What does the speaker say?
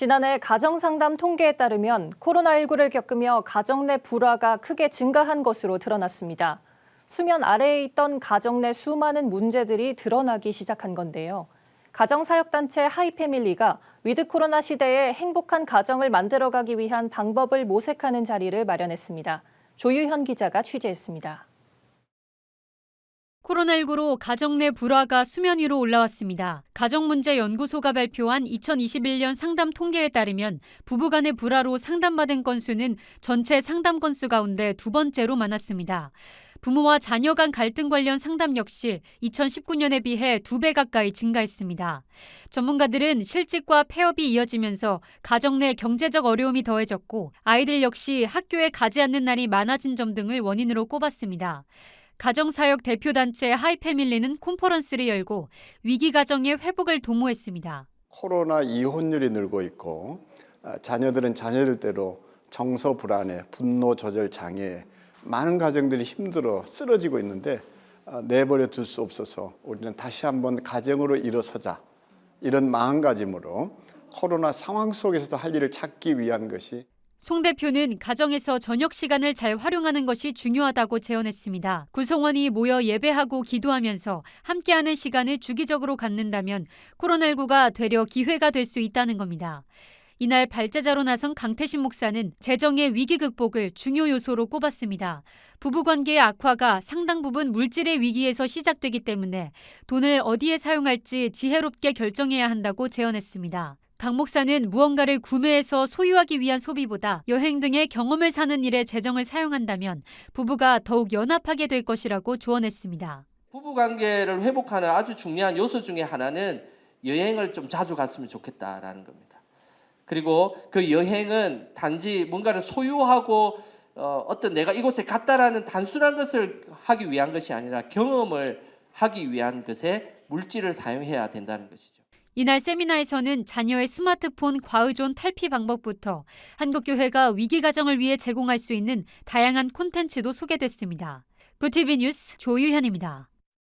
지난해 가정상담 통계에 따르면 코로나19를 겪으며 가정 내 불화가 크게 증가한 것으로 드러났습니다. 수면 아래에 있던 가정 내 수많은 문제들이 드러나기 시작한 건데요. 가정사역단체 하이패밀리가 위드 코로나 시대에 행복한 가정을 만들어가기 위한 방법을 모색하는 자리를 마련했습니다. 조유현 기자가 취재했습니다. 코로나19로 가정 내 불화가 수면 위로 올라왔습니다. 가정문제연구소가 발표한 2021년 상담 통계에 따르면 부부 간의 불화로 상담받은 건수는 전체 상담 건수 가운데 두 번째로 많았습니다. 부모와 자녀 간 갈등 관련 상담 역시 2019년에 비해 두 배 가까이 증가했습니다. 전문가들은 실직과 폐업이 이어지면서 가정 내 경제적 어려움이 더해졌고 아이들 역시 학교에 가지 않는 날이 많아진 점 등을 원인으로 꼽았습니다. 가정사역 대표단체 하이패밀리는 콘퍼런스를 열고 위기 가정의 회복을 도모했습니다. 코로나 이혼율이 늘고 있고 아, 자녀들은 자녀들대로 정서 불안에 분노 조절 장애 많은 가정들이 힘들어 쓰러지고 있는데 아, 내버려 둘 수 없어서 우리는 다시 한번 가정으로 일어서자 이런 마음가짐으로 코로나 상황 속에서도 할 일을 찾기 위한 것이 송 대표는 가정에서 저녁 시간을 잘 활용하는 것이 중요하다고 제언했습니다. 구성원이 모여 예배하고 기도하면서 함께하는 시간을 주기적으로 갖는다면 코로나19가 되려 기회가 될 수 있다는 겁니다. 이날 발제자로 나선 강태신 목사는 재정의 위기 극복을 중요 요소로 꼽았습니다. 부부관계의 악화가 상당 부분 물질의 위기에서 시작되기 때문에 돈을 어디에 사용할지 지혜롭게 결정해야 한다고 제언했습니다. 강 목사는 무언가를 구매해서 소유하기 위한 소비보다 여행 등의 경험을 사는 일에 재정을 사용한다면 부부가 더욱 연합하게 될 것이라고 조언했습니다. 부부 관계를 회복하는 아주 중요한 요소 중에 하나는 여행을 좀 자주 갔으면 좋겠다라는 겁니다. 그리고 그 여행은 단지 뭔가를 소유하고 어, 어떤 내가 이곳에 갔다라는 단순한 것을 하기 위한 것이 아니라 경험을 하기 위한 것에 물질을 사용해야 된다는 것이죠. 이날 세미나에서는 자녀의 스마트폰 과의존 탈피 방법부터 한국교회가 위기 가정을 위해 제공할 수 있는 다양한 콘텐츠도 소개됐습니다. 부티비 뉴스 조유현입니다.